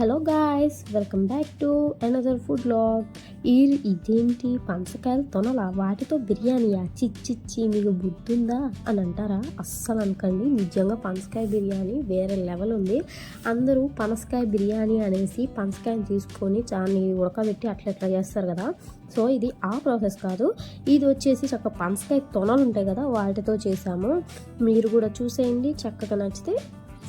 Hello guys welcome back to another food blog. ఈ ఇదేంటి? పంచకాయలు తొనలా? వాటితో బిర్యానీయా? చిచ్చిచ్చి మీకు బుద్ధుందా? అని అంటారా? అస్సలు అనకండి. నిజంగా పనసకాయ బిర్యానీ వేరే లెవెల్ ఉంది. అందరూ పనసకాయ బిర్యానీ అనేసి పనసకాయని తీసుకొని దాన్ని ఉడకబెట్టి అట్లా ఇట్లా చేస్తారు కదా. సో ఇది ఆ ప్రాసెస్ కాదు. ఇది వచ్చేసి చక్క పనసకాయ తొనలు ఉంటాయి కదా వాటితో చేసాము. మీరు కూడా చూసేయండి. చక్కగా నచ్చితే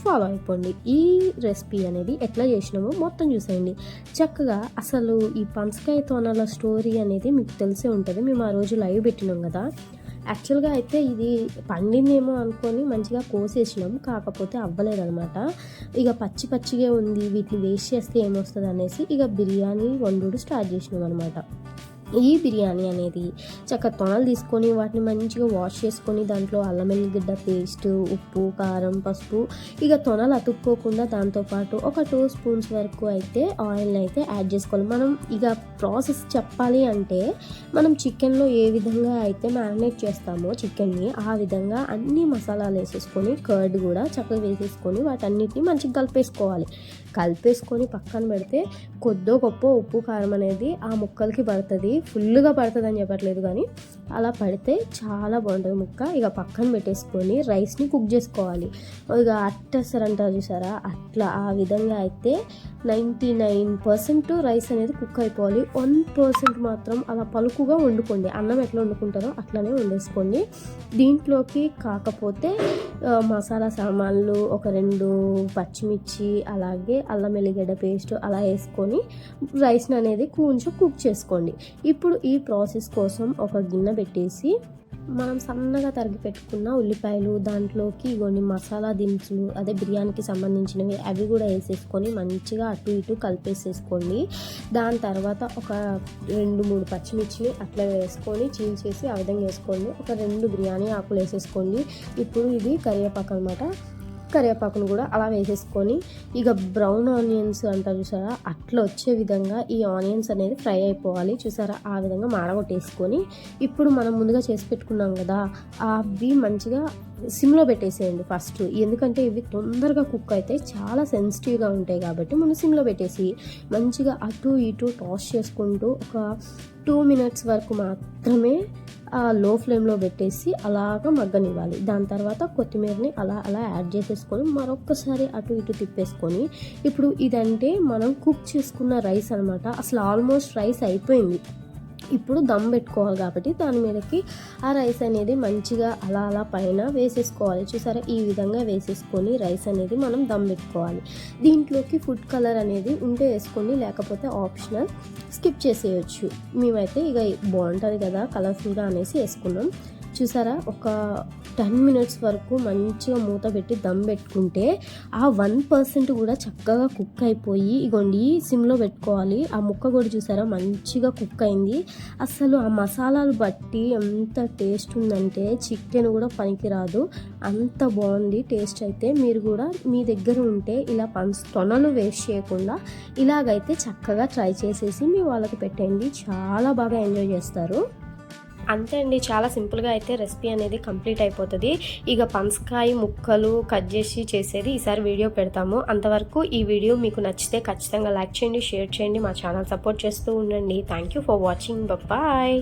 ఫాలో అయిపోండి. ఈ రెసిపీ అనేది ఎట్లా చేసినామో మొత్తం చూసేయండి. చక్కగా అసలు ఈ పనసకాయ తోనాల స్టోరీ అనేది మీకు తెలిసే ఉంటుంది. మేము ఆ రోజు లైవ్ పెట్టినాం కదా. యాక్చువల్గా అయితే ఇది పండిందేమో అనుకొని మంచిగా కోసేసినాం. కాకపోతే అవ్వలేదనమాట ఇక పచ్చి పచ్చిగా ఉంది. వీటిని వేస్ట్ చేస్తే ఏమొస్తుంది అనేసి ఇక బిర్యానీ వండుడు స్టార్ట్ చేసినాం అనమాట ఈ బిర్యానీ అనేది చక్కగా తొనలు తీసుకొని వాటిని మంచిగా వాష్ చేసుకొని దాంట్లో అల్లం వెల్లిగడ్డ పేస్ట్ ఉప్పు కారం పసుపు ఇక తొనలు అతుక్కోకుండా దాంతోపాటు ఒక టూ స్పూన్స్ వరకు అయితే ఆయిల్ని అయితే యాడ్ చేసుకోవాలి. మనం ఇక ప్రాసెస్ చెప్పాలి అంటే మనం చికెన్లో ఏ విధంగా అయితే మ్యారినేట్ చేస్తామో చికెన్ని ఆ విధంగా అన్ని మసాలాలు వేసేసుకొని కర్డ్ కూడా చక్కగా వేసేసుకొని వాటన్నిటిని మంచిగా కలిపేసుకోవాలి. కలిపేసుకొని పక్కన పెడితే కొద్దో గొప్ప ఉప్పు కారం అనేది ఆ ముక్కలకి పడుతుంది. ఫుల్గా పడుతుంది అని చెప్పట్లేదు కానీ అలా పడితే చాలా బాగుంటుంది ముక్క. ఇక పక్కన పెట్టేసుకొని రైస్ని కుక్ చేసుకోవాలి. ఇక అట్టేస్తారంటారు చూసారా? అట్లా ఆ విధంగా అయితే నైంటీ నైన్ పర్సెంట్ రైస్ అనేది కుక్ అయిపోవాలి. వన్ పర్సెంట్ మాత్రం అలా పలుకుగా వండుకోండి. అన్నం ఎట్లా వండుకుంటారో అట్లానే వండేసుకోండి. దీంట్లోకి కాకపోతే మసాలా సామాన్లు ఒక రెండు పచ్చిమిర్చి అలాగే అల్లం వెల్లిగడ్డ పేస్ట్ అలా వేసుకొని రైస్ని అనేది కొంచెం కుక్ చేసుకోండి. ఇప్పుడు ఈ ప్రాసెస్ కోసం ఒక గిన్నె పెట్టేసి మనం సన్నగా తరిగి పెట్టుకున్న ఉల్లిపాయలు దాంట్లోకి కొన్ని మసాలా దినుసులు అదే బిర్యానీకి సంబంధించినవి అవి కూడా వేసేసుకొని మంచిగా అటు ఇటు కలిపేసేసుకోండి. దాని తర్వాత ఒక రెండు మూడు పచ్చిమిర్చిని అట్లా వేసుకొని చీల్చేసి ఆ విధంగా వేసుకోండి. ఒక రెండు బిర్యానీ ఆకులు వేసేసుకోండి. ఇప్పుడు ఇది కరివేపాకు అనమాట కరివేపాకును కూడా అలా వేసేసుకొని ఇక బ్రౌన్ ఆనియన్స్ అంటారు చూసారా అట్లా వచ్చే విధంగా ఈ ఆనియన్స్ అనేది ఫ్రై అయిపోవాలి. చూసారా ఆ విధంగా మాడగొట్టేసుకొని ఇప్పుడు మనం ముందుగా చేసి పెట్టుకున్నాం కదా అవి మంచిగా సిమ్లో పెట్టేసేయండి ఫస్ట్. ఎందుకంటే ఇవి తొందరగా కుక్ అయితే చాలా సెన్సిటివ్గా ఉంటాయి కాబట్టి మనం సిమ్లో పెట్టేసి మంచిగా అటు ఇటు టాస్ చేసుకుంటూ ఒక టూ మినిట్స్ వరకు మాత్రమే లో ఫ్లేమ్లో పెట్టేసి అలాగ మగ్గనివ్వాలి. దాని తర్వాత కొత్తిమీరని అలా అలా యాడ్ చేసేసుకొని మరొక్కసారి అటు ఇటు తిప్పేసుకొని ఇప్పుడు ఇదంటే మనం కుక్ చేసుకున్న రైస్ అనమాట అసలు ఆల్మోస్ట్ రైస్ అయిపోయింది. ఇప్పుడు దమ్ పెట్టుకోవాలి కాబట్టి దాని మీదకి ఆ రైస్ అనేది మంచిగా అలా అలా పైన వేసేసుకోవాలి. చూసారా? ఈ విధంగా వేసేసుకొని రైస్ అనేది మనం దమ్ పెట్టుకోవాలి. దీంట్లోకి ఫుడ్ కలర్ అనేది ఉంటే వేసుకొని లేకపోతే ఆప్షనల్ స్కిప్ చేసేయచ్చు. మేమైతే ఇక బాగుంటుంది కదా కలర్ఫుల్గా అనేసి వేసుకున్నాం. చూసారా? ఒక టెన్ మినిట్స్ వరకు మంచిగా మూత పెట్టి దమ్ పెట్టుకుంటే ఆ వన్ పర్సెంట్ కూడా చక్కగా కుక్ అయిపోయి ఇగోండి సిమ్లో పెట్టుకోవాలి. ఆ ముక్క కూడా చూసారా? మంచిగా కుక్ అయింది. అసలు ఆ మసాలాలు బట్టి ఎంత టేస్ట్ ఉందంటే చికెన్ కూడా పనికిరాదు. అంత బాగుంది టేస్ట్ అయితే. మీరు కూడా మీ దగ్గర ఉంటే ఇలా పంచ తొనలు వేస్ట్ చేయకుండా ఇలాగైతే చక్కగా ట్రై చేసేసి మీ వాళ్ళకి పెట్టండి. చాలా బాగా ఎంజాయ్ చేస్తారు. అంతే అండి చాలా సింపుల్గా అయితే రెసిపీ అనేది కంప్లీట్ అయిపోతుంది. ఇక పనసకాయ ముక్కలు కట్ చేసి చేసేది ఈసారి వీడియో పెడతాము. అంతవరకు ఈ వీడియో మీకు నచ్చితే ఖచ్చితంగా లైక్ చేయండి షేర్ చేయండి మా ఛానల్ సపోర్ట్ చేస్తూ ఉండండి. Thank you for watching bye.